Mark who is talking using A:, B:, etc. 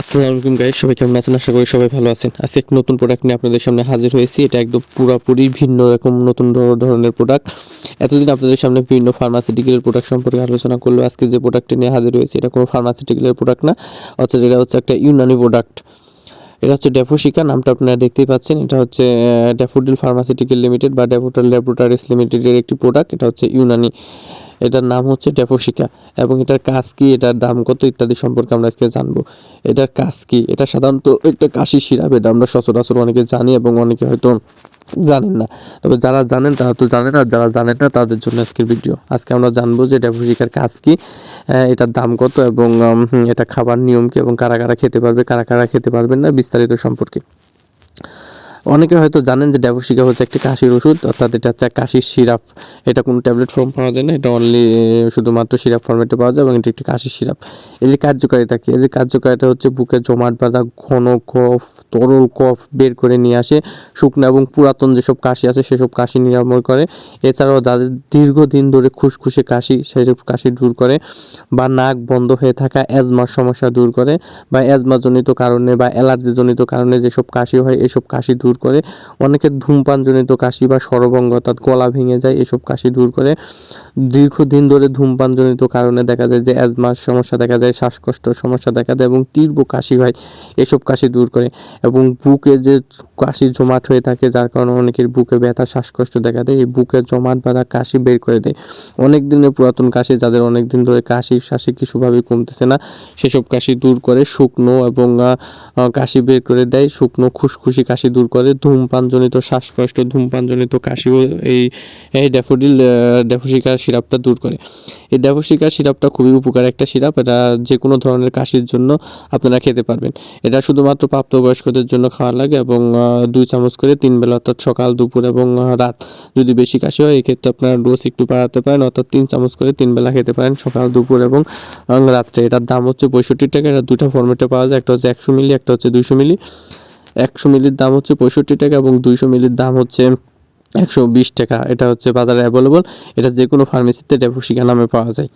A: আসসালামু আলাইকুম গাইস সবাই কেমন আছেন? আশা করি সবাই ভালো আছেন। আজকে এক নতুন প্রোডাক্ট নিয়ে আপনাদের সামনে হাজির হয়েছি। এটা একদম পুরোপুরি ভিন্ন রকম, নতুন ধরনের প্রোডাক্ট এতদিন আপনাদের সামনে বিভিন্ন ফার্মাসিউটিক্যালের প্রোডাক্ট সম্পর্কে আলোচনা করল আজকে যে প্রোডাক্টটি নিয়ে হাজির হয়েছে, এটা কোনো ফার্মাসিউটিক্যালের প্রোডাক্ট না। অর্থাৎ এটা হচ্ছে একটা ইউনানি প্রোডাক্ট এটা হচ্ছে ডেফোশিকা নামটা আপনারা দেখতেই পাচ্ছেন। এটা হচ্ছে ড্যাফোডিল ফার্মাসিউটিক্যাল লিমিটেড বা ড্যাফোটাল ল্যাবরেটরিজ লিমিটেডের একটি প্রোডাক্ট এটা হচ্ছে ইউনানি এটার নাম হচ্ছে ডেফোশিকা এবং এটার কাজ কি, এটার দাম কত ইত্যাদি সম্পর্কে আমরা আজকে জানব। এটার কাজ কি? এটা সাধারণত একটা কাশি সিরাপ এটা আমরা সচরাচর অনেকে জানি এবং অনেকে হয়তো জানেন না। তবে যারা জানেন, তারা তো জানেন, আর যারা জানেন না, তাদের জন্য আজকের ভিডিও। আজকে আমরা জানব যে ডেফোশিকার কাজ কি এটার দাম কত এবং এটা খাবার নিয়ম কি এবং কারা কারা খেতে পারবে, কারা কারা খেতে পারবেন না বিস্তারিত সম্পর্কে। অনেকে হয়তো জানেন যে ড্যাভোসিকা হচ্ছে একটি কাশির ওষুধ, অর্থাৎ এটা একটা কাশির সিরাপ। এটা কোনো ট্যাবলেট ফর্ম পাওয়া যায় না, এটা অনলি শুধুমাত্র সিরাপ ফর্মেটে পাওয়া যায় এবং এটি একটি কাশির সিরাপ। এর যে কার্যকারিতা কি? এর যে কার্যকারিতা হচ্ছে বুকে জমাট বাঁধা ঘন কফ, তরল কফ বের করে নিয়ে আসে। শুকনো এবং পুরাতন যেসব কাশি আছে, সেসব কাশি নিরাময় করে। এছাড়াও যাদের দীর্ঘদিন ধরে খুসখুসে কাশি, সেসব কাশি দূর করে বা নাক বন্ধ হয়ে থাকা অ্যাজমার সমস্যা দূর করে বা অ্যাজমাজনিত কারণে বা অ্যালার্জিজনিত কারণে যেসব কাশি হয়, এসব কাশি দূর করে। অনেকের ধূমপানজনিত কাশি বা সরবঙ্গ অর্থাৎ গলা ভেঙে যায়, এসব কাশি দূর করে। দীর্ঘদিন ধরে ধূমপানজনিত কারণে দেখা যায় যে অ্যাজমার সমস্যা দেখা যায়, শ্বাসকষ্টের সমস্যা দেখা দেয় এবং তীব্র কাশি হয়, এসব কাশি দূর করে। এবং বুকে যে কাশি জমাট হয়ে থাকে, যার কারণে অনেকের বুকে ব্যথা, শ্বাসকষ্ট দেখা দেয়, এই বুকে জমাট বাঁধা কাশি বের করে দেয়। অনেক দিনের পুরাতন কাশি, যাদের অনেক দিন ধরে কাশি শ্বাসে কিছুভাবে কমতেছে না, সেসব কাশি দূর করে, শুকনো এবং কাশি বের করে দেয়, শুকনো খুশখুশি কাশি দূর করে। ধূমপানজনিত, শ্বাসকষ্ট, ধূমপানজনিত কাশিও এই এই ড্যাফোডিল ড্যাফোসিকার সিরাপটা দূর করে। এই ড্যাফোসিকার সিরাপটা খুবই উপকার একটা সিরাপ, এটা যে কোনো ধরনের কাশির জন্য আপনারা খেতে পারবেন। এটা শুধুমাত্র প্রাপ্তবয়স্কদের জন্য খাওয়া লাগে এবং দুই চামচ করে তিন বেলা অর্থাৎ সকাল, দুপুর এবং রাত যদি বেশি কাশি হয়, এক্ষেত্রে আপনারা ডোজ একটু বাড়াতে পারেন, অর্থাৎ তিন চামচ করে তিন বেলা খেতে পারেন সকাল, দুপুর এবং রাত্রে। এটার দাম হচ্ছে পঁয়ষট্টি টাকা, এটা দুটো ফর্মেটে পাওয়া যায়, একটা হচ্ছে একশো মিলি, একটা হচ্ছে দুইশো মিলি। একশো মিলির দাম হচ্ছে পঁয়ষট্টি টাকা এবং দুইশো মিলির দাম হচ্ছে একশো বিশ টাকা। এটা হচ্ছে বাজারে অ্যাভেলেবল এটা যে কোনো ফার্মেসিতে ডেফোসিকা নামে পাওয়া যায়।